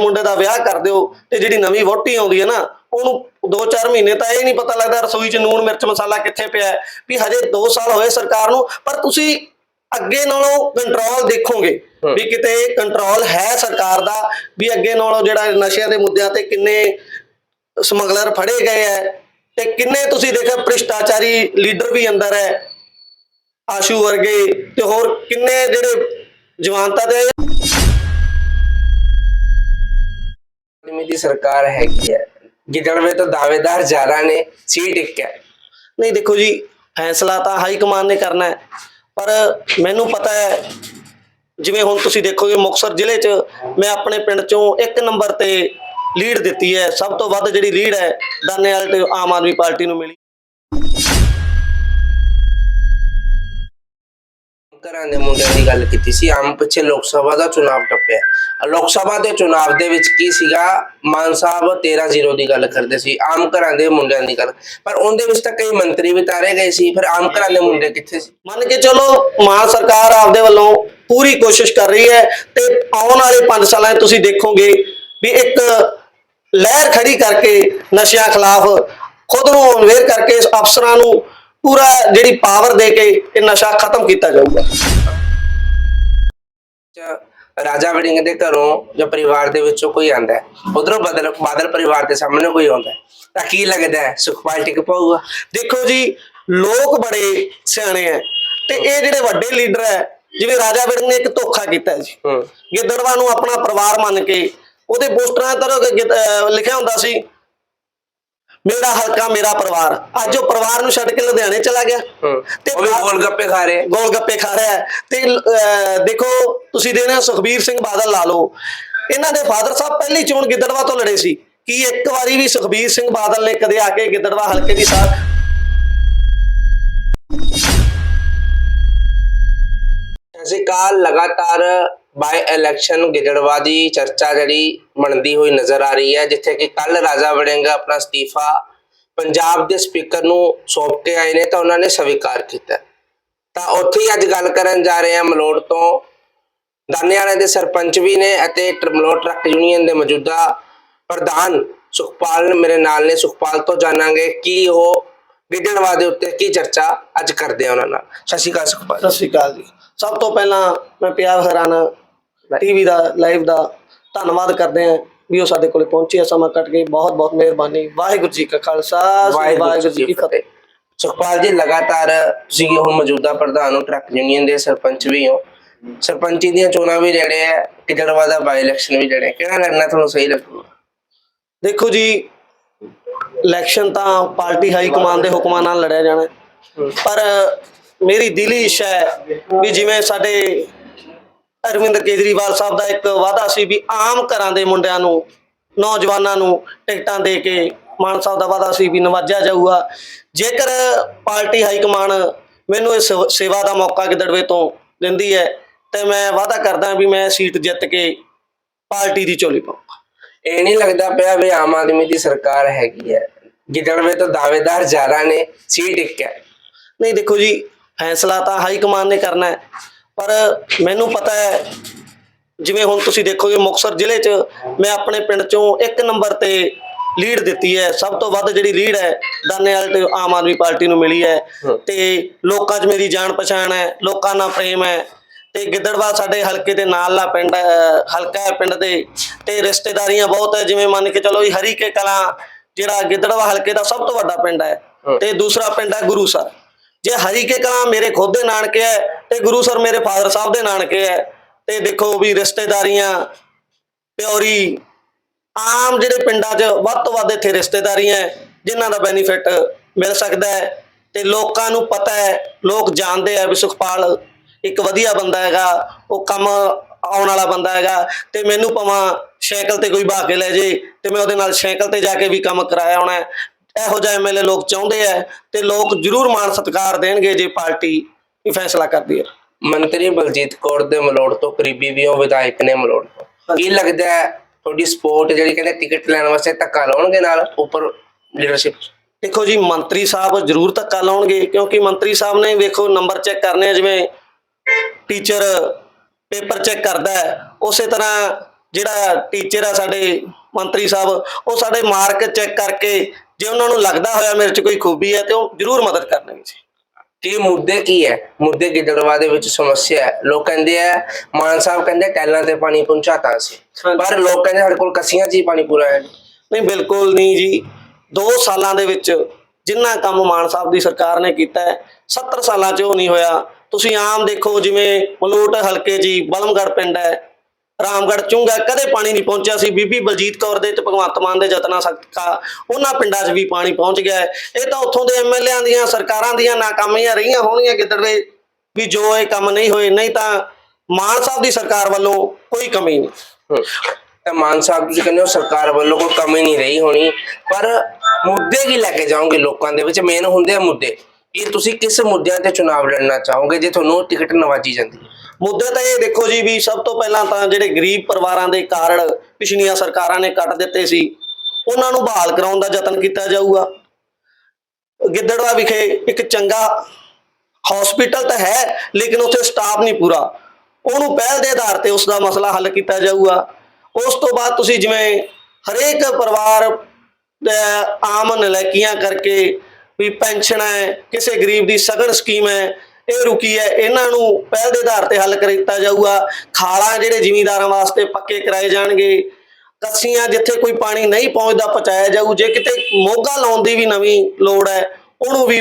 ਮੁੰਡੇ ਦਾ ਵਿਆਹ ਕਰ ਦਿਓ ਤੇ ਜਿਹੜੀ ਨਵੀਂ ਵੋਟੀ ਆਉਂਦੀ ਹੈ ਨਾ ਉਹਨੂੰ 2-4 ਮਹੀਨੇ ਤਾਂ ਇਹ ਨਹੀਂ ਪਤਾ ਲੱਗਦਾ ਰਸੋਈ 'ਚ ਨੂਣ ਮਿਰਚ ਮਸਾਲਾ ਕਿੱਥੇ ਪਿਆ ਹੈ। ਵੀ ਹਜੇ 2 ਸਾਲ ਹੋਏ ਸਰਕਾਰ ਨੂੰ ਪਰ ਤੁਸੀਂ ਅੱਗੇ ਨਾਲੋਂ ਕੰਟਰੋਲ ਦੇਖੋਗੇ। ਵੀ ਕਿਤੇ ਕੰਟਰੋਲ ਹੈ ਸਰਕਾਰ ਦਾ ਵੀ ਅੱਗੇ ਨਾਲੋਂ ਜਿਹੜਾ ਨਸ਼ਿਆਂ ਦੇ ਮੁੱਦਿਆਂ ਤੇ ਕਿੰਨੇ ਸਮਗਲਰ ਫੜੇ ਗਏ ਹੈ ਤੇ ਕਿੰਨੇ ਤੁਸੀਂ ਦੇਖਿਆ ਭ੍ਰਿਸ਼ਟਾਚਾਰੀ ਲੀਡਰ ਵੀ ਅੰਦਰ ਹੈ ਆਸ਼ੂ ਵਰਗੇ ਤੇ ਹੋਰ ਕਿੰਨੇ ਜਿਹੜੇ ਜਵਾਨਤਾ ਦੇ ਦੀ ਸਰਕਾਰ ਹੈਗੀ ਹੈ? ਗਿੱਦੜਵੇ ਤੋਂ ਦਾਅਵੇਦਾਰ ਜ਼ਿਆਦਾ ਨੇ, ਸੀਟ ਇੱਕ ਹੈ। ਨਹੀਂ, ਦੇਖੋ ਜੀ, ਫੈਸਲਾ ਤਾਂ ਹਾਈ ਕਮਾਨ ਨੇ ਕਰਨਾ ਹੈ। ਪਰ ਮੈਨੂੰ ਪਤਾ ਹੈ, ਜਿਵੇਂ ਹੁਣ ਤੁਸੀਂ ਦੇਖੋਗੇ ਮੁਕਤਸਰ ਜ਼ਿਲ੍ਹੇ 'ਚ ਮੈਂ ਆਪਣੇ ਪਿੰਡ 'ਚੋਂ ਇੱਕ ਨੰਬਰ ਤੇ ਲੀਡ ਦਿੱਤੀ ਹੈ। ਸਭ ਤੋਂ ਵੱਧ ਜਿਹੜੀ ਲੀਡ ਹੈ ਦਾਨੇਵਾਲ ਤੇ ਆਮ ਆਦਮੀ ਪਾਰਟੀ ਨੂੰ ਮਿਲੀ। ਘਰਾਂ ਦੇ ਮੁੰਡਿਆਂ ਦੀ ਗੱਲ ਕੀਤੀ ਸੀ, ਆਮ ਪਿੱਛੇ ਲੋਕ ਸਭਾ ਦਾ ਚੁਣਾਵ ਟੱਪਿਆ। ਲੋਕ ਸਭਾ ਦੇ ਚੁਣਾਵ ਦੇ ਵਿੱਚ ਕੀ ਸੀਗਾ? ਮਾਨ ਸਾਹਿਬ 13-0 ਦੀ ਗੱਲ ਕਰਦੇ ਸੀ, ਆਮ ਘਰਾਂ ਦੇ ਮੁੰਡਿਆਂ ਦੀ ਗੱਲ। ਪਰ ਉਹਦੇ ਵਿੱਚ ਤਾਂ ਕਈ ਮੰਤਰੀ ਵੀ ਗਏ ਸੀ, ਫਿਰ ਆਮ ਘਰਾਂ ਦੇ ਮੁੰਡੇ ਕਿੱਥੇ ਸੀ? ਮੰਨ ਕੇ ਚਲੋ, ਮਾਨ ਸਰਕਾਰ ਆਪਦੇ ਵੱਲੋਂ ਪੂਰੀ ਕੋਸ਼ਿਸ਼ ਕਰ ਰਹੀ ਹੈ ਤੇ ਆਉਣ ਵਾਲੇ 5 ਸਾਲਾਂ 'ਚ ਤੁਸੀਂ ਦੇਖੋਗੇ ਵੀ ਇੱਕ ਲਹਿਰ ਖੜੀ ਕਰਕੇ ਨਸ਼ਿਆਂ ਖਿਲਾਫ ਖੁਦ ਨੂੰ ਅਵੇਅਰ ਕਰਕੇ ਅਫਸਰਾਂ ਨੂੰ ਪੂਰਾ ਜਿਹੜੀ ਪਾਵਰ ਦੇ ਕੇ ਇਹ ਨਸ਼ਾ ਖਤਮ ਕੀਤਾ ਜਾਊਗਾ। ਰਾਜਾ ਵੜਿੰਗ ਦੇ ਘਰੋਂ ਜਾਂ ਪਰਿਵਾਰ ਦੇ ਵਿੱਚੋਂ ਕੋਈ ਆਂਦਾ ਹੈ? ਉਧਰੋਂ ਬਦਲ ਬਾਦਲ ਪਰਿਵਾਰ ਦੇ ਸਾਹਮਣੇ ਕੋਈ ਆਉਂਦਾ ਹੈ? ਤਾਂ ਕੀ ਲੱਗਦਾ ਹੈ? ਸੁਖਪਾਲ ਟਿਕ ਪਾਊਗਾ। ਦੇਖੋ ਜੀ ਲੋਕ ਬੜੇ ਸਿਆਣੇ ਐ ਤੇ ਇਹ ਜਿਹੜੇ ਵੱਡੇ ਲੀਡਰ ਐ ਜਿਵੇਂ ਰਾਜਾ ਵੜਿੰਗ ਨੇ ਇੱਕ ਧੋਖਾ ਕੀਤਾ ਹੈ ਜੀ। ਹੂੰ। ਗਿੱਦੜਵਾ ਨੂੰ ਆਪਣਾ ਪਰਿਵਾਰ ਮੰਨ ਕੇ ਉਹਦੇ ਪੋਸਟਰਾਂ ਤੇ ਲਿਖਿਆ ਹੁੰਦਾ ਸੀ ਮੇਰਾ ਹਲਕਾ ਮੇਰਾ ਪਰਿਵਾਰ। ਅੱਜ ਉਹ ਪਰਿਵਾਰ ਨੂੰ ਛੱਡ ਕੇ ਲੁਧਿਆਣੇ ਚਲਾ ਗਿਆ। ਤੇ ਉਹ ਵੀ ਗੋਲ ਗੱਪੇ ਖਾ ਰਹੇ। ਗੋਲ ਗੱਪੇ ਖਾ ਰਿਹਾ ਤੇ ਦੇਖੋ ਤੁਸੀਂ ਦੇਣਾ ਸੁਖਬੀਰ ਸਿੰਘ ਬਾਦਲ ਲਾ ਲਓ। ਇਹਨਾਂ ਦੇ ਫਾਦਰ ਸਾਹਿਬ ਪਹਿਲੀ ਚੋਣ ਗਿੱਦੜਵਾ ਤੋਂ ਲੜੇ ਸੀ। ਕੀ ਇੱਕ ਵਾਰੀ ਵੀ ਸੁਖਬੀਰ ਸਿੰਘ ਬਾਦਲ ਨੇ ਕਦੇ ਆ ਕੇ ਗਿੱਦੜਵਾ ਹਲਕੇ ਦੀ ਸਾਥ ਅਸੀਂ ਕਾਲ ਲਗਾਤਾਰ ਬਾਈ ਇਲੈਕਸ਼ਨ ਗਿੱਦੜਵਾ ਦੀ ਚਰਚਾ ਜਿਹੜੀ ਬਣਦੀ ਹੋਈ ਨਜ਼ਰ ਆ ਰਹੀ ਹੈ, ਜਿੱਥੇ ਕਿ ਕੱਲ ਰਾਜਾ ਵੜਿੰਗ ਆਪਣਾ ਅਸਤੀਫਾ ਪੰਜਾਬ ਦੇ ਸਪੀਕਰ ਨੂੰ ਸੌਂਪ ਕੇ ਆਏ ਨੇ, ਤਾਂ ਉਹਨਾਂ ਨੇ ਸਵੀਕਾਰ ਕੀਤਾ। ਤਾਂ ਉੱਥੇ ਹੀ ਅੱਜ ਗੱਲ ਕਰਨ ਜਾ ਰਹੇ ਹਾਂ ਮਲੋੜ ਤੋਂ। ਦਾਨੇਵਾਲੇ ਦੇ ਸਰਪੰਚ ਵੀ ਨੇ ਅਤੇ ਟਰ- ਮਲੋੜ ਟਰੱਕ ਯੂਨੀਅਨ ਦੇ ਮੌਜੂਦਾ ਪ੍ਰਧਾਨ ਸੁਖਪਾਲ ਮੇਰੇ ਨਾਲ ਨੇ। ਸੁਖਪਾਲ ਤੋਂ ਜਾਣਾਂਗੇ ਕੀ ਉਹ ਗਿੱਦੜਵਾ ਦੇ ਉੱਤੇ ਕੀ ਚਰਚਾ ਅੱਜ ਕਰਦੇ ਆ ਉਹਨਾਂ ਨਾਲ। ਸਤਿ ਸ਼੍ਰੀ ਅਕਾਲ ਸੁਖਪਾਲ ਸਤਿ ਸ਼੍ਰੀ ਅਕਾਲ ਜੀ। ਸਭ ਤੋਂ ਪਹਿਲਾਂ ਮੈਂ ਪਿਆਰ ਹਰਾਨਾ ਟੀਵੀ ਦਾ ਲਾਈਵ ਦਾ ਧੰਨਵਾਦ ਕਰਦੇ ਹਾਂ ਵੀ ਉਹ ਸਾਡੇ ਕੋਲੇ ਪਹੁੰਚੇ ਸਮਾਂ ਕੱਟ ਕੇ ਬਹੁਤ ਬਹੁਤ ਮਿਹਰਬਾਨੀ ਵਾਹਿਗੁਰੂ ਜੀ ਕਾ ਖਾਲਸਾ ਵਾਹਿਗੁਰੂ ਜੀ ਕੀ ਫਤਿਹ ਸੁਖਪਾਲ ਜੀ ਲਗਾਤਾਰ ਤੁਸੀਂ ਹੁਣ ਮੌਜੂਦਾ ਪ੍ਰਧਾਨ ਹੋ ਟਰੱਕ ਯੂਨੀਅਨ ਦੇ ਸਰਪੰਚ ਵੀ ਹੋ ਸਰਪੰਚੀ ਦੀਆਂ ਚੋਣਾਂ ਵੀ ਜਿਹੜੇ ਆ ਕਿਜੜਵਾ ਦਾ ਬਾਈ ਇਲੈਕਸ਼ਨ ਵੀ ਜਿਹੜੇ। ਕਿਹੜਾ ਲੜਨਾ ਤੁਹਾਨੂੰ ਸਹੀ ਲੱਗੂਗਾ ਦੇਖੋ ਜੀ ਇਲੈਕਸ਼ਨ ਤਾਂ ਪਾਰਟੀ ਹਾਈ ਕਮਾਂਡ ਦੇ ਹੁਕਮਾਂ ਨਾਲ ਲੜਿਆ ਜਾਣਾ। ਪਰ ਮੇਰੀ ਦਿਲੀ ਇੱਛਾ ਹੈ ਵੀ ਜਿਵੇਂ ਸਾਡੇ ਅਰਵਿੰਦ ਕੇਜਰੀਵਾਲ ਸਾਹਿਬ ਦਾ ਇੱਕ ਵਾਅਦਾ ਸੀ ਵੀ ਆਮ ਘਰਾਂ ਦੇ ਮੁੰਡਿਆਂ ਨੂੰ ਨੌਜਵਾਨਾਂ ਨੂੰ ਟਿਕਟਾਂ ਦੇ ਕੇ ਮਾਨ ਸਾਹਿਬ ਦਾ ਵਾਅਦਾ ਸੀ ਵੀ ਨਵਾਜਿਆ ਜਾਊਗਾ। ਜੇਕਰ ਪਾਰਟੀ ਹਾਈ ਕਮਾਂਡ ਮੈਨੂੰ ਇਸ ਸੇਵਾ ਦਾ ਮੌਕਾ ਗਿੱਦੜਵੇ ਤੋਂ ਦਿੰਦੀ ਹੈ ਤੇ ਮੈਂ ਵਾਅਦਾ ਕਰਦਾ ਵੀ ਮੈਂ ਸੀਟ ਜਿੱਤ ਕੇ ਪਾਰਟੀ ਦੀ ਝੋਲੀ ਪਾਉਂਗਾ ਇਹ ਨਹੀਂ ਲੱਗਦਾ ਪਿਆ ਵੀ ਆਮ ਆਦਮੀ ਦੀ ਸਰਕਾਰ ਹੈਗੀ ਹੈ। ਗਿੱਦੜਵੇ ਤੋਂ ਦਾਅਵੇਦਾਰ ਜ਼ਿਆਦਾ ਨੇ ਸੀਟ ਇੱਕ ਹੈ। ਨਹੀਂ ਦੇਖੋ ਜੀ ਫੈਸਲਾ ਤਾਂ ਹਾਈ ਕਮਾਨ ਨੇ ਕਰਨਾ ਹੈ। ਪਰ ਮੈਨੂੰ ਪਤਾ ਹੈ ਜਿਵੇਂ ਹੁਣ ਤੁਸੀਂ ਦੇਖੋਗੇ ਮੁਕਤਸਰ ਜ਼ਿਲ੍ਹੇ 'ਚ ਮੈਂ ਆਪਣੇ ਪਿੰਡ 'ਚੋਂ ਇੱਕ ਨੰਬਰ ਤੇ ਲੀਡ ਦਿੱਤੀ ਹੈ। ਸਭ ਤੋਂ ਵੱਧ ਜਿਹੜੀ ਲੀਡ ਹੈ ਦਾਨੇਵਾਲ ਤੇ ਆਮ ਆਦਮੀ ਪਾਰਟੀ ਨੂੰ ਮਿਲੀ ਹੈ। ਤੇ ਲੋਕਾਂ 'ਚ ਮੇਰੀ ਜਾਣ ਪਛਾਣ ਹੈ ਲੋਕਾਂ ਨਾਲ ਪ੍ਰੇਮ ਹੈ। ਤੇ ਗਿੱਦੜਵਾ ਸਾਡੇ ਹਲਕੇ ਦੇ ਨਾਲ ਲਾ ਪਿੰਡ ਹਲਕਾ ਹੈ ਪਿੰਡ ਦੇ। ਤੇ ਰਿਸ਼ਤੇਦਾਰੀਆਂ ਬਹੁਤ ਹੈ ਜਿਵੇਂ ਮੰਨ ਕੇ ਚਲੋ ਵੀ ਹਰੀਕੇ ਕਲਾਂ ਜਿਹੜਾ ਗਿੱਦੜਵਾ ਹਲਕੇ ਦਾ ਸਭ ਤੋਂ ਵੱਡਾ ਪਿੰਡ ਹੈ। ਤੇ ਦੂਸਰਾ ਪਿੰਡ ਹੈ ਗੁਰੂਸਰ ਜੇ ਹਰੀਕੇ ਕਲਾ ਮੇਰੇ ਖੁਦ ਦੇ ਨਾਨਕੇ ਹੈ ਤੇ ਗੁਰੂਸਰ ਮੇਰੇ ਫਾਦਰ ਸਾਹਿਬ ਦੇ ਨਾਨਕੇ ਹੈ ਤੇ ਦੇਖੋ ਵੀ ਰਿਸ਼ਤੇਦਾਰੀਆਂ ਪਿਓਰੀ ਆਮ ਜਿਹੜੇ ਪਿੰਡਾਂ 'ਚ ਵੱਧ ਤੋਂ ਵੱਧ ਇੱਥੇ ਰਿਸ਼ਤੇਦਾਰੀਆਂ ਹੈ, ਜਿਨ੍ਹਾਂ ਦਾ ਬੈਨੀਫਿਟ ਮਿਲ ਸਕਦਾ ਹੈ ਤੇ ਲੋਕਾਂ ਨੂੰ ਪਤਾ ਹੈ ਲੋਕ ਜਾਣਦੇ ਆ ਵੀ ਸੁਖਪਾਲ ਇੱਕ ਵਧੀਆ ਬੰਦਾ ਹੈਗਾ ਉਹ ਕੰਮ ਆਉਣ ਵਾਲਾ ਬੰਦਾ ਹੈਗਾ ਤੇ ਮੈਨੂੰ ਭਾਵੇਂ ਸਾਈਕਲ ਤੇ ਕੋਈ ਬਹਾ ਕੇ ਲੈ ਜੇ ਤੇ ਮੈਂ ਉਹਦੇ ਨਾਲ ਸਾਈਕਲ ਤੇ ਜਾ ਕੇ ਵੀ ਕੰਮ ਕਰਾਇਆ ਹੋਣਾ ਇਹੋ ਜਿਹਾ ਐਮਐਲਏ ਲੋਕ ਚਾਹੁੰਦੇ ਆ ਤੇ ਲੋਕ ਜ਼ਰੂਰ ਮਾਣ ਸਤਿਕਾਰ ਦੇਣਗੇ ਜੇ ਪਾਰਟੀ ਇਹ ਫੈਸਲਾ ਕਰਦੀ ਹੈ। ਮੰਤਰੀ ਬਲਜੀਤ ਕੌਰ ਦੇ ਮਲੋੜ ਤੋਂ ਕਰੀਬੀ ਵੀ ਉਹ ਵਿਧਾਇਕ ਨੇ ਮਲੋੜ ਤੋਂ। ਕੀ ਲੱਗਦਾ ਹੈ ਤੁਹਾਡੀ ਸਪੋਰਟ ਜਿਹੜੀ ਕਹਿੰਦੇ ਟਿਕਟ ਲੈਣ ਵਾਸਤੇ ਧੱਕਾ ਲਾਉਣਗੇ ਨਾਲ ਉੱਪਰ ਲੀਡਰਸ਼ਿਪ ਦੇਖੋ ਜੀ ਮੰਤਰੀ ਸਾਹਿਬ ਜ਼ਰੂਰ ਧੱਕਾ ਲਾਉਣਗੇ ਕਿਉਂਕਿ ਮੰਤਰੀ ਸਾਹਿਬ ਨੇ ਵੇਖੋ ਨੰਬਰ ਚੈੱਕ ਕਰਨੇ ਆ ਜਿਵੇਂ ਟੀਚਰ ਪੇਪਰ ਚੈੱਕ ਕਰਦਾ ਹੈ ਉਸੇ ਤਰ੍ਹਾਂ ਜਿਹੜਾ ਟੀਚਰ ਆ ਸਾਡੇ ਮੰਤਰੀ ਸਾਹਿਬ ਉਹ ਸਾਡੇ ਮਾਰਕ ਚੈੱਕ ਕਰਕੇ ਜੇ ਉਹਨਾਂ ਨੂੰ ਲੱਗਦਾ ਹੋਇਆ ਮੇਰੇ 'ਚ ਕੋਈ ਖੂਬੀ ਹੈ ਤੇ ਉਹ ਜ਼ਰੂਰ ਮਦਦ ਕਰਨਗੇ ਜੀ। ਕੀ ਮੁੱਦੇ ਕੀ ਹੈ? ਮੁੱਦੇ ਗਿੱਦੜਵਾ ਦੇ ਵਿੱਚ ਸਮੱਸਿਆ ਹੈ। ਲੋਕ ਕਹਿੰਦੇ ਆ ਮਾਨ ਸਾਹਿਬ ਕਹਿੰਦੇ ਟੈਲਾਂ ਤੇ ਪਾਣੀ ਪਹੁੰਚਾਤਾ ਸੀ। ਪਰ ਲੋਕ ਕਹਿੰਦੇ ਸਾਡੇ ਕੋਲ ਕੱਸੀਆਂ 'ਚ ਹੀ ਪਾਣੀ ਪੂਰਾ ਹੈ। ਨਹੀਂ ਬਿਲਕੁਲ ਨਹੀਂ ਜੀ। 2 ਸਾਲਾਂ ਦੇ ਵਿੱਚ ਜਿੰਨਾ ਕੰਮ ਮਾਨ ਸਾਹਿਬ ਦੀ ਸਰਕਾਰ ਨੇ ਕੀਤਾ ਹੈ 70 ਸਾਲਾਂ 'ਚ ਉਹ ਨਹੀਂ ਹੋਇਆ। ਤੁਸੀਂ ਆਮ ਦੇਖੋ ਜਿਵੇਂ ਮਲੋਟ ਹਲਕੇ ਜੀ ਬਲਮਗੜ ਪਿੰਡ ਹੈ ਰਾਮਗੜ ਚੁੰਗਾ ਕਦੇ ਪਾਣੀ ਨਹੀਂ ਪਹੁੰਚਿਆ ਸੀ। ਬੀਬੀ ਬਲਜੀਤ ਕੌਰ ਦੇ ਤੇ ਭਗਵੰਤ ਮਾਨ ਦੇ ਯਤਨਾਂ ਸਦਕਾ ਉਹਨਾਂ ਪਿੰਡਾਂ 'ਚ ਵੀ ਪਾਣੀ ਪਹੁੰਚ ਗਿਆ ਇਹ ਤਾਂ ਉੱਥੋਂ ਦੇ ਐਮਐਲਏਆਂ ਦੀਆਂ, ਸਰਕਾਰਾਂ ਦੀਆਂ ਨਾਕਾਮੀਆਂ ਰਹੀਆਂ ਹੋਣਗੀਆਂ ਕਿਧਰੇ ਵੀ ਜੋ ਇਹ ਕੰਮ ਨਹੀਂ ਹੋਏ, ਨਹੀਂ ਤਾਂ ਮਾਨ ਸਾਹਿਬ ਦੀ ਸਰਕਾਰ ਵੱਲੋਂ ਕੋਈ ਕਮੀ ਨਹੀਂ। ਤਾਂ ਮਾਨ ਸਾਹਿਬ ਤੁਸੀਂ ਕਹਿੰਦੇ ਹੋ ਸਰਕਾਰ ਵੱਲੋਂ ਕੋਈ ਕਮੀ ਨਹੀਂ ਰਹੀ ਹੋਣੀ, ਪਰ ਮੁੱਦੇ ਕੀ ਲੈ ਕੇ ਜਾਓਗੇ ਲੋਕਾਂ ਦੇ ਵਿੱਚ? ਮੇਨ ਹੁੰਦੇ ਆ ਮੁੱਦੇ। ਇਹ ਤੁਸੀਂ ਕਿਸ ਮੁੱਦਿਆਂ ਤੇ ਚੁਣਾਵ ਲੜਨਾ ਚਾਹੋਗੇ ਜੇ ਤੁਹਾਨੂੰ ਟਿਕਟ ਨਵਾਜੀ ਜਾਂਦੀ ਹੈ? ਮੁੱਦੇ ਤਾਂ ਇਹ ਦੇਖੋ ਜੀ ਵੀ ਸਭ ਤੋਂ ਪਹਿਲਾਂ ਤਾਂ ਜਿਹੜੇ ਗਰੀਬ ਪਰਿਵਾਰਾਂ ਦੇ ਕਾਰਡ ਪਿਛਲੀਆਂ ਸਰਕਾਰਾਂ ਨੇ ਕੱਟ ਦਿੱਤੇ ਸੀ, ਉਹਨਾਂ ਨੂੰ ਬਹਾਲ ਕਰਾਉਣ ਦਾ ਯਤਨ ਕੀਤਾ ਜਾਊਗਾ। ਗਿੱਦੜਵਾ ਵਿਖੇ ਇੱਕ ਚੰਗਾ ਹਸਪੀਟਲ ਤਾਂ ਹੈ, ਲੇਕਿਨ ਉੱਥੇ ਸਟਾਫ ਨਹੀਂ ਪੂਰਾ। ਉਹਨੂੰ ਪਹਿਲ ਦੇ ਆਧਾਰ ਤੇ ਉਸ ਦਾ ਮਸਲਾ ਹੱਲ ਕੀਤਾ ਜਾਊਗਾ। ਉਸ ਤੋਂ ਬਾਅਦ ਤੁਸੀਂ ਜਿਵੇਂ ਹਰੇਕ ਪਰਿਵਾਰ ਆਮ ਨਲੈਕੀਆਂ ਕਰਕੇ ਵੀ ਪੈਨਸ਼ਨ ਹੈ, ਕਿਸੇ ਗਰੀਬ ਦੀ ਸਗਨ ਸਕੀਮ ਹੈ ਇਹ ਰੁਕੀ ਹੈ। ਇਹਨਾਂ ਨੂੰ ਪਹਿਲ ਦੇ ਆਧਾਰ ਤੇ ਹੱਲ ਕੀਤਾ ਜਾਊਗਾ। ਖਾਲਾਂ ਜਿਹੜੇ ਜ਼ਿਮੀਂਦਾਰਾਂ ਵਾਸਤੇ ਪੱਕੇ ਕਰਾਏ ਜਾਣਗੇ। ਕੱਸੀਆਂ ਜਿੱਥੇ ਕੋਈ ਪਾਣੀ ਨਹੀਂ ਪਹੁੰਚਦਾ ਪਹੁੰਚਾਇਆ ਜਾਊ। ਜੇ ਕਿਤੇ ਮੋਗਾ ਲਾਉਣ ਦੀ ਵੀ ਨਵੀਂ ਲੋੜ ਹੈ, ਉਹਨੂੰ ਵੀ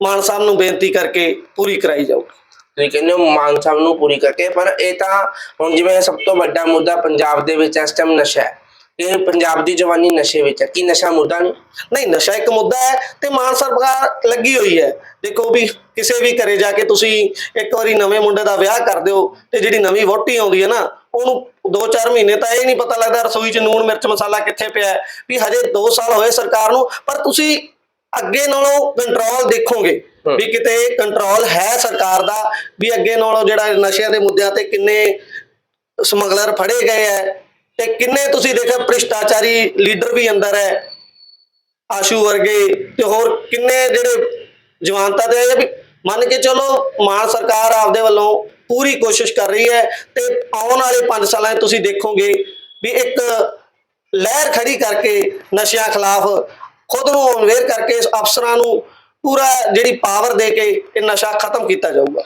ਮਾਨ ਸਾਹਿਬ ਨੂੰ ਬੇਨਤੀ ਕਰਕੇ ਪੂਰੀ ਕਰਾਈ ਜਾਊਗੀ। ਤੁਸੀਂ ਕਹਿੰਦੇ ਹੋ ਮਾਨ ਸਾਹਿਬ ਨੂੰ ਪੂਰੀ ਕਰਕੇ, ਪਰ ਇਹ ਤਾਂ ਹੁਣ ਜਿਵੇਂ ਸਭ ਤੋਂ ਵੱਡਾ ਮੁੱਦਾ ਪੰਜਾਬ ਦੇ ਵਿੱਚ ਇਸ ਟਾਈਮ ਨਸ਼ਾ ਹੈ। ਇਹ ਪੰਜਾਬ ਦੀ ਜਵਾਨੀ ਨਸ਼ੇ ਵਿੱਚ ਹੈ। ਕੀ ਨਸ਼ਾ ਮੁੱਦਾ ਨਹੀਂ? ਨਹੀਂ ਨਸ਼ਾ ਇੱਕ ਮੁੱਦਾ ਹੈ ਤੇ ਮਾਨ ਸਰਕਾਰ ਲੱਗੀ ਹੋਈ ਹੈ। ਦੇਖੋ ਵੀ ਕਿਸੇ ਵੀ ਘਰੇ ਜਾ ਕੇ ਤੁਸੀਂ ਇੱਕ ਵਾਰੀ ਨਵੇਂ ਮੁੰਡੇ ਦਾ ਵਿਆਹ ਕਰ ਦਿਓ ਤੇ ਜਿਹੜੀ ਨਵੀਂ ਵਹੁਟੀ ਆਉਂਦੀ ਹੈ ਨਾ ਉਹਨੂੰ 2-4 ਮਹੀਨੇ ਤਾਂ ਇਹ ਨਹੀਂ ਪਤਾ ਲੱਗਦਾ ਰਸੋਈ 'ਚ ਨੂਣ ਮਿਰਚ ਮਸਾਲਾ ਕਿੱਥੇ ਪਿਆ ਹੈ ਵੀ ਹਜੇ 2 ਸਾਲ ਹੋਏ ਸਰਕਾਰ ਨੂੰ ਪਰ ਤੁਸੀਂ ਅੱਗੇ ਨਾਲੋਂ ਕੰਟਰੋਲ ਦੇਖੋਗੇ। ਵੀ ਕਿਤੇ ਕੰਟਰੋਲ ਹੈ ਸਰਕਾਰ ਦਾ ਵੀ ਅੱਗੇ ਨਾਲੋਂ ਜਿਹੜਾ ਨਸ਼ਿਆਂ ਦੇ ਮੁੱਦਿਆਂ ਤੇ ਕਿੰਨੇ ਸਮਗਲਰ ਫੜੇ ਗਏ ਹੈ ਤੇ ਕਿੰਨੇ ਤੁਸੀਂ ਦੇਖਿਆ ਭ੍ਰਿਸ਼ਟਾਚਾਰੀ ਲੀਡਰ ਵੀ ਅੰਦਰ ਹੈ, ਆਸ਼ੂ ਵਰਗੇ ਤੇ ਹੋਰ ਕਿੰਨੇ ਜਿਹੜੇ ਜਵਾਨਤਾ ਦੇ ਵੀ ਮੰਨ ਕੇ ਚਲੋ ਮਾਨ ਸਰਕਾਰ ਆਪਦੇ ਵੱਲੋਂ ਪੂਰੀ ਕੋਸ਼ਿਸ਼ ਕਰ ਰਹੀ ਹੈ ਤੇ ਆਉਣ ਵਾਲੇ 5 ਸਾਲਾਂ 'ਚ ਤੁਸੀਂ ਦੇਖੋਗੇ ਵੀ ਇੱਕ ਲਹਿਰ ਖੜੀ ਕਰਕੇ ਨਸ਼ਿਆਂ ਖਿਲਾਫ ਖੁਦ ਨੂੰ ਅਵੇਅਰ ਕਰਕੇ ਅਫਸਰਾਂ ਨੂੰ ਪੂਰਾ ਜਿਹੜੀ ਪਾਵਰ ਦੇ ਕੇ ਇਹ ਨਸ਼ਾ ਖਤਮ ਕੀਤਾ ਜਾਊਗਾ।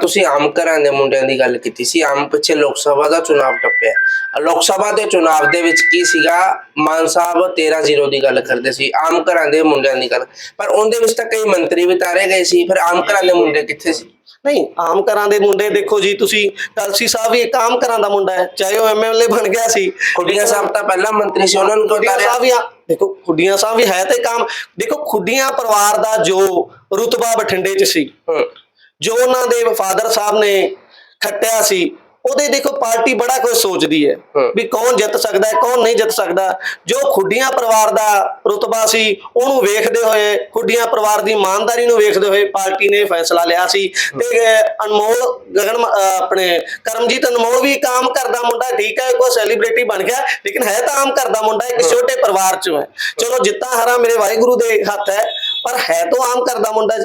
ਤੁਸੀਂ ਆਮ ਘਰਾਂ ਦੇ ਮੁੰਡਿਆਂ ਦੀ ਗੱਲ ਕੀਤੀ ਸੀ। ਆਮ ਪਿੱਛੇ ਲੋਕ ਸਭਾ ਦਾ ਚੁਣਾਵ ਟੱਪਿਆ। ਲੋਕ ਸਭਾ ਦੇ ਚੁਣਾਵ ਦੇ ਵਿੱਚ ਕੀ ਸੀਗਾ? ਮਾਨ ਸਾਹਿਬ 13-0 ਦੀ ਗੱਲ ਕਰਦੇ ਸੀ ਆਮ ਘਰਾਂ ਦੇ ਮੁੰਡਿਆਂ ਦੀ ਗੱਲ। ਪਰ ਉਹਦੇ ਵਿੱਚ ਤਾਂ ਕਈ ਮੰਤਰੀ ਵੀ ਤਾਰੇ ਗਏ ਸੀ। ਫਿਰ ਆਮ ਘਰਾਂ ਦੇ ਮੁੰਡੇ ਕਿੱਥੇ ਸੀ? ਨਹੀਂ ਆਮ ਘਰਾਂ ਦੇ ਮੁੰਡੇ ਦੇਖੋ ਜੀ ਤੁਸੀਂ ਕਲਸੀ ਸਾਹਿਬ ਵੀ ਇੱਕ ਆਮ ਘਰਾਂ ਦਾ ਮੁੰਡਾ ਹੈ ਚਾਹੇ ਉਹ ਐਮਐਲਏ ਬਣ ਗਿਆ ਸੀ। ਖੁੱਡੀਆਂ ਸਾਹਿਬ ਤਾਂ ਪਹਿਲਾਂ ਮੰਤਰੀ ਸੀ ਉਹਨਾਂ ਨੂੰ ਕਿਉਂ ਤਾਰਿਆ? ਸਾਹਿਬ ਵੀ ਆ ਦੇਖੋ ਖੁੱਡੀਆਂ ਸਾਹਿਬ ਵੀ ਹੈ ਤੇ ਕੰਮ ਦੇਖੋ ਖੁੱਡੀਆਂ ਪਰਿਵਾਰ ਦਾ ਜੋ ਰੁਤਬਾ ਬਠਿੰਡੇ 'ਚ ਸੀ ਜੋ ਉਹਨਾਂ ਦੇ ਫਾਦਰ ਸਾਹਿਬ ਨੇ ਖੱਟਿਆ ਸੀ ਉਹਦੇ ਦੇਖੋ ਪਾਰਟੀ ਬੜਾ ਕੁਝ ਸੋਚਦੀ ਹੈ। ਵੀ ਕੌਣ ਜਿੱਤ ਸਕਦਾ ਹੈ ਕੌਣ ਨਹੀਂ ਜਿੱਤ ਸਕਦਾ। ਜੋ ਖੁੱਡੀਆਂ ਪਰਿਵਾਰ ਦਾ ਰੁਤਬਾ ਸੀ ਉਹਨੂੰ ਵੇਖਦੇ ਹੋਏ ਖੁੱਡੀਆਂ ਪਰਿਵਾਰ ਦੀ ਇਮਾਨਦਾਰੀ ਨੂੰ ਵੇਖਦੇ ਹੋਏ ਪਾਰਟੀ ਨੇ ਫੈਸਲਾ ਲਿਆ ਸੀ। ਤੇ ਅਨਮੋਲ ਗਗਨ ਆਪਣੇ ਕਰਮਜੀਤ ਅਨਮੋਲ ਵੀ ਇੱਕ ਆਮ ਘਰ ਦਾ ਮੁੰਡਾ ਠੀਕ ਹੈ ਕੋਈ ਸੈਲੀਬ੍ਰਿਟੀ ਬਣ ਗਿਆ ਲੇਕਿਨ ਹੈ ਤਾਂ ਆਮ ਘਰ ਦਾ ਮੁੰਡਾ ਇੱਕ ਛੋਟੇ ਪਰਿਵਾਰ ਚੋਂ ਹੈ। ਚਲੋ ਜਿੱਤਾਂ ਹਾਰਾਂ ਮੇਰੇ ਵਾਹਿਗੁਰੂ ਦੇ ਹੱਥ ਹੈ ਪਰ ਹੈ ਤਾਂ ਆਮ ਘਰ ਦਾ ਮੁੰਡਾ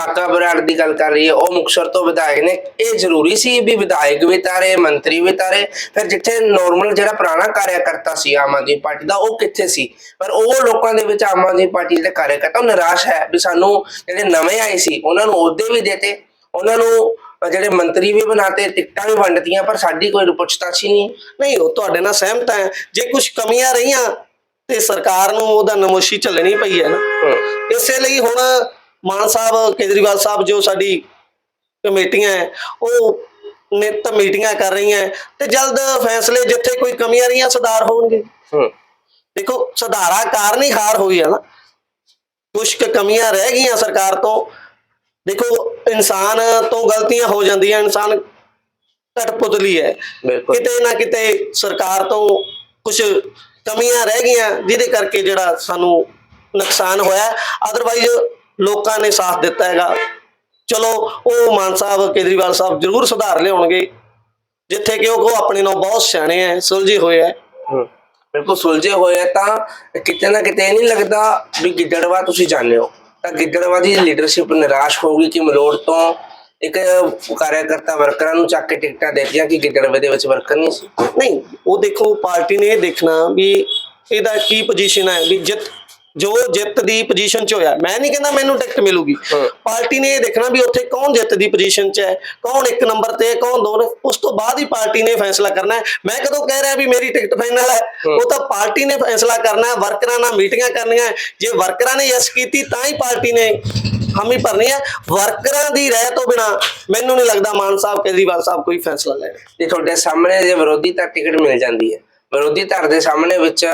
ਕਾਕਾ ਬਰਾੜ ਦੀ ਗੱਲ ਕਰ ਰਹੀ ਹੈ ਉਹ ਮੁਕਤਸਰ ਤੋਂ ਵਿਧਾਇਕ ਨੇ। ਇਹ ਜ਼ਰੂਰੀ ਸੀ ਵੀ ਵਿਧਾਇਕ ਵੀ ਤਾਰੇ ਮੰਤਰੀ ਵੀ ਤਾਰੇ। ਫਿਰ ਜਿੱਥੇ ਨਾਰਮਲ ਜਿਹੜਾ ਪੁਰਾਣਾ ਕਾਰਿਆਕਰਤਾ ਸੀ ਆਮ ਆਦਮੀ ਪਾਰਟੀ ਦਾ ਉਹ ਕਿੱਥੇ ਸੀ? ਪਰ ਉਹ ਲੋਕਾਂ ਦੇ ਵਿੱਚ ਆਮ ਆਦਮੀ ਪਾਰਟੀ ਦੇ ਕਾਰਿਆਕਰਤਾ ਨਿਰਾਸ਼ ਹੈ ਵੀ ਸਾਨੂੰ ਜਿਹੜੇ ਨਵੇਂ ਆਏ ਸੀ ਉਹਨਾਂ ਨੂੰ ਅਹੁਦੇ ਵੀ ਦੇਤੇ। ਉਹਨਾਂ ਨੂੰ ਜਿਹੜੇ ਮੰਤਰੀ ਵੀ ਬਣਾਤੇ ਟਿਕਟਾਂ ਵੀ ਵੰਡਤੀਆਂ ਪਰ ਸਾਡੀ ਕੋਈ ਪੁੱਛਤਾਛ ਨਹੀਂ। ਨਹੀਂ ਉਹ ਤੁਹਾਡੇ ਨਾਲ ਸਹਿਮਤ ਹੈ। ਜੇ ਕੁਝ ਕਮੀਆਂ ਰਹੀਆਂ ਤੇ ਸਰਕਾਰ ਨੂੰ ਉਹਦਾ ਨਮੋਸ਼ੀ ਝੱਲਣੀ ਪਈ ਹੈ ਨਾ। ਇਸੇ ਲਈ ਹੁਣ ਮਾਨ ਸਾਹਿਬ ਕੇਜਰੀਵਾਲ ਸਾਹਿਬ ਜੋ ਸਾਡੀ ਕਮੇਟੀਆਂ ਹੈ ਉਹ ਨਿਤ ਮੀਟਿੰਗਾਂ ਕਰ ਰਹੀਆਂ ਹੈ ਤੇ ਜਲਦ ਫੈਸਲੇ ਜਿੱਥੇ ਕੋਈ ਕਮੀਆਂ ਰਹੀਆਂ ਸੁਧਾਰ ਹੋਣਗੇ। ਹੂੰ। ਦੇਖੋ ਸੁਧਾਰਾ ਕਾਰਨ ਹੀ ਹਾਰ ਹੋਈ ਹੈ ਨਾ। ਕੁਝ ਕੁ ਕਮੀਆਂ ਰਹਿ ਗਈਆਂ ਸਰਕਾਰ ਤੋਂ। ਦੇਖੋ ਇਨਸਾਨ ਤੋਂ ਗਲਤੀਆਂ ਹੋ ਜਾਂਦੀਆਂ ਇਨਸਾਨ ਕਟਪੁਤਲੀ ਹੈ। ਬਿਲਕੁਲ। ਕਿਤੇ ਨਾ ਕਿਤੇ ਸਰਕਾਰ ਤੋਂ ਕੁਝ ਕਮੀਆਂ ਰਹਿ ਗਈਆਂ ਜਿਹਦੇ ਕਰਕੇ ਜਿਹੜਾ ਸਾਨੂੰ ਨੁਕਸਾਨ ਹੋਇਆ। ਅਦਰਵਾਈਜ਼ ਲੋਕਾਂ ਨੇ ਸਾਥ ਦਿੱਤਾ ਹੈਗਾ। ਚਲੋ ਉਹ ਮਾਨ ਸਾਹਿਬ ਕੇਜਰੀਵਾਲ ਸਾਹਿਬ ਜ਼ਰੂਰ ਸੁਧਾਰ ਲਿਆਉਣਗੇ। ਜਿੱਥੇ ਕਿ ਉਹ ਆਪਣੇ ਨਾਲ ਬਹੁਤ ਸਿਆਣੇ ਐ ਸੁਲਝੇ ਹੋਏ ਐ। ਬਿਲਕੁਲ ਸੁਲਝੇ ਹੋਏ ਤਾਂ ਕਿਤੇ ਨਾ ਕਿਤੇ ਨਹੀਂ ਲੱਗਦਾ ਵੀ ਗਿੱਦੜਵਾ ਤੁਸੀਂ ਜਾਣਦੇ ਹੋ। ਤਾਂ ਗਿੱਦੜਵਾ ਦੀ ਲੀਡਰਸ਼ਿਪ ਨਿਰਾਸ਼ ਹੋਊਗੀ ਕਿ ਮਲੋੜ ਤੋਂ ਇੱਕ ਕਾਰਿਆਕਰਤਾ ਵਰਕਰਾਂ ਨੂੰ ਚੱਕ ਕੇ ਟਿਕਟਾਂ ਦਿੱਤੀਆਂ ਕਿ ਗਿੱਦੜਵੇ ਦੇ ਵਿੱਚ ਵਰਕਰ ਨਹੀਂ ਸੀ। ਨਹੀਂ ਉਹ ਦੇਖੋ ਪਾਰਟੀ ਨੇ ਇਹ ਦੇਖਣਾ ਵੀ ਇਹਦਾ ਕੀ ਪੋਜੀਸ਼ਨ ਹੈ ਵੀ ਜਿੱਤ ਜੋ ਜਿੱਤ ਦੀ ਪੋਜੀਸ਼ਨ 'ਚ ਹੋਇਆ। ਮੈਂ ਨਹੀਂ ਕਹਿੰਦਾ ਮੈਨੂੰ ਟਿਕਟ ਮਿਲੂਗੀ। ਪਾਰਟੀ ਨੇ ਇਹ ਦੇਖਣਾ ਵੀ ਉੱਥੇ ਕੌਣ ਜਿੱਤ ਦੀ ਪੋਜੀਸ਼ਨ 'ਚ ਹੈ ਕੌਣ ਇੱਕ ਨੰਬਰ ਤੇ ਹੈ ਕੌਣ ਦੋ ਉਸ ਤੋਂ ਬਾਅਦ ਹੀ ਪਾਰਟੀ ਨੇ ਫੈਸਲਾ ਕਰਨਾ ਹੈ। ਮੈਂ ਕਦੋਂ ਕਹਿ ਰਿਹਾ ਵੀ ਮੇਰੀ ਟਿਕਟ ਫਾਈਨਲ ਹੈ। ਉਹ ਤਾਂ ਪਾਰਟੀ ਨੇ ਫੈਸਲਾ ਕਰਨਾ ਹੈ। ਵਰਕਰਾਂ ਨਾਲ ਮੀਟਿੰਗਾਂ ਕਰਨੀਆਂ। ਜੇ ਵਰਕਰਾਂ ਨੇ ਯੈਸ ਕੀਤੀ ਤਾਂ ਹੀ ਪਾਰਟੀ ਨੇ ਹਾਮੀ ਭਰਨੀ ਹੈ। ਵਰਕਰਾਂ ਦੀ ਰਹਿ ਤੋਂ ਬਿਨਾ ਮੈਨੂੰ ਨਹੀਂ ਲੱਗਦਾ ਮਾਨ ਸਾਹਿਬ ਕੇਜਰੀਵਾਲ ਸਾਹਿਬ ਕੋਈ ਫੈਸਲਾ ਲੈਣ। ਤੇ ਤੁਹਾਡੇ ਸਾਹਮਣੇ ਜੇ ਵਿਰੋਧੀ ਧਿਰ ਟਿਕਟ ਮਿਲ ਜਾਂਦੀ ਹੈ। ਵਿਰੋਧੀ ਧਿਰ ਦੇ ਸਾਹਮਣੇ ਵਿੱਚ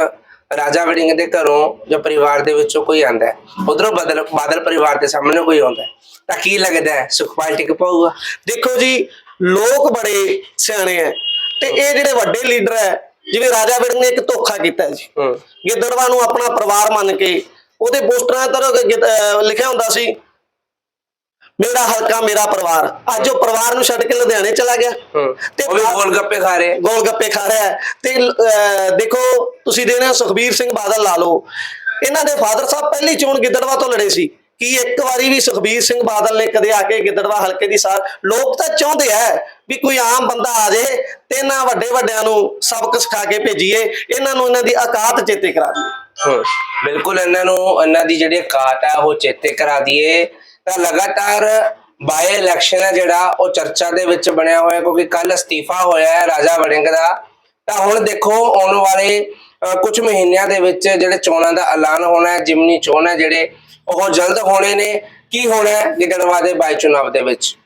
ਰਾਜਾ ਵੜਿੰਗ ਦੇ ਘਰੋਂ ਜਾਂ ਪਰਿਵਾਰ ਦੇ ਵਿੱਚੋਂ ਕੋਈ ਆਂਦਾ ਉਧਰੋਂ ਬਦਲ ਬਾਦਲ ਪਰਿਵਾਰ ਦੇ ਸਾਹਮਣੇ ਕੋਈ ਆਉਂਦਾ ਤਾਂ ਕੀ ਲੱਗਦਾ ਹੈ? ਸੁਖਪਾਲ ਟਿਕ ਪਾਊਗਾ। ਦੇਖੋ ਜੀ ਲੋਕ ਬੜੇ ਸਿਆਣੇ ਐ ਤੇ ਇਹ ਜਿਹੜੇ ਵੱਡੇ ਲੀਡਰ ਐ ਜਿਵੇਂ ਰਾਜਾ ਵਿੜੰਗ ਨੇ ਇੱਕ ਧੋਖਾ ਕੀਤਾ ਜੀ। ਗਿੱਦੜਵਾ ਨੂੰ ਆਪਣਾ ਪਰਿਵਾਰ ਮੰਨ ਕੇ ਉਹਦੇ ਪੋਸਟਰਾਂ ਤੇ ਲਿਖਿਆ ਹੁੰਦਾ ਸੀ ਮੇਰਾ ਹਲਕਾ ਮੇਰਾ ਪਰਿਵਾਰ। ਅੱਜ ਉਹ ਪਰਿਵਾਰ ਨੂੰ ਛੱਡ ਕੇ ਲੁਧਿਆਣੇ ਚਲਾ ਗਿਆ। ਤੇ ਉਹ ਵੀ ਗੋਲ ਗੱਪੇ ਖਾ ਰਹੇ। ਗੋਲ ਗੱਪੇ ਖਾ ਰਿਹਾ। ਤੇ ਦੇਖੋ ਤੁਸੀਂ ਦੇਣੇ ਸੁਖਬੀਰ ਸਿੰਘ ਬਾਦਲ ਲਾ ਲਓ। ਇਹਨਾਂ ਦੇ ਫਾਦਰ ਸਾਹਿਬ ਪਹਿਲੀ ਚੋਣ ਗਿੱਦੜਵਾ ਤੋਂ ਲੜੇ ਸੀ। ਕੀ ਇੱਕ ਵਾਰੀ ਵੀ ਸੁਖਬੀਰ ਸਿੰਘ ਬਾਦਲ ਨੇ ਕਦੇ ਆ ਕੇ ਗਿੱਦੜਵਾ ਹਲਕੇ ਦੀ ਸਾਰ ਲੋਕ ਤਾਂ ਚਾਹੁੰਦੇ ਆ ਵੀ ਕੋਈ ਆਮ ਬੰਦਾ ਆ ਜੇ ਤੇ ਇਹਨਾਂ ਵੱਡੇ ਵੱਡਿਆਂ ਨੂੰ ਸਬਕ ਸਿਖਾ ਕੇ ਭੇਜੀਏ। ਇਹਨਾਂ ਨੂੰ ਇਹਨਾਂ ਦੀ ਔਕਾਤ ਚੇਤੇ ਕਰਾ ਦਈਏ। ਬਿਲਕੁਲ ਇਹਨਾਂ ਨੂੰ ਇਹਨਾਂ ਦੀ ਜਿਹੜੀ ਔਕਾਤ ਹੈ ਉਹ ਚੇਤੇ ਕਰਾ ਦਈਏ। ਤਾਂ ਲਗਾਤਾਰ ਬਾਏ ਇਲੈਕਸ਼ਨ ਹੈ ਜਿਹੜਾ, ਉਹ ਚਰਚਾ ਦੇ ਵਿੱਚ ਬਣਿਆ ਹੋਇਆ, ਕਿਉਂਕਿ ਕੱਲ ਅਸਤੀਫਾ ਹੋਇਆ ਹੈ ਰਾਜਾ ਵੜਿੰਗ ਦਾ। ਤਾਂ ਹੁਣ ਦੇਖੋ, ਆਉਣ ਵਾਲੇ ਕੁਝ ਮਹੀਨਿਆਂ ਦੇ ਵਿੱਚ ਜਿਹੜੇ ਚੋਣਾਂ ਦਾ ਐਲਾਨ ਹੋਣਾ ਹੈ, ਜਿਮਨੀ ਚੋਣ ਹੈ, ਜਿਹੜੇ ਉਹ ਜਲਦ ਹੋਣੇ ਨੇ। ਕੀ ਹੋਣਾ ਹੈ ਗਿੱਦੜਵਾ ਦੇ ਬਾਈ ਚੁਣਾਵ ਦੇ ਵਿੱਚ?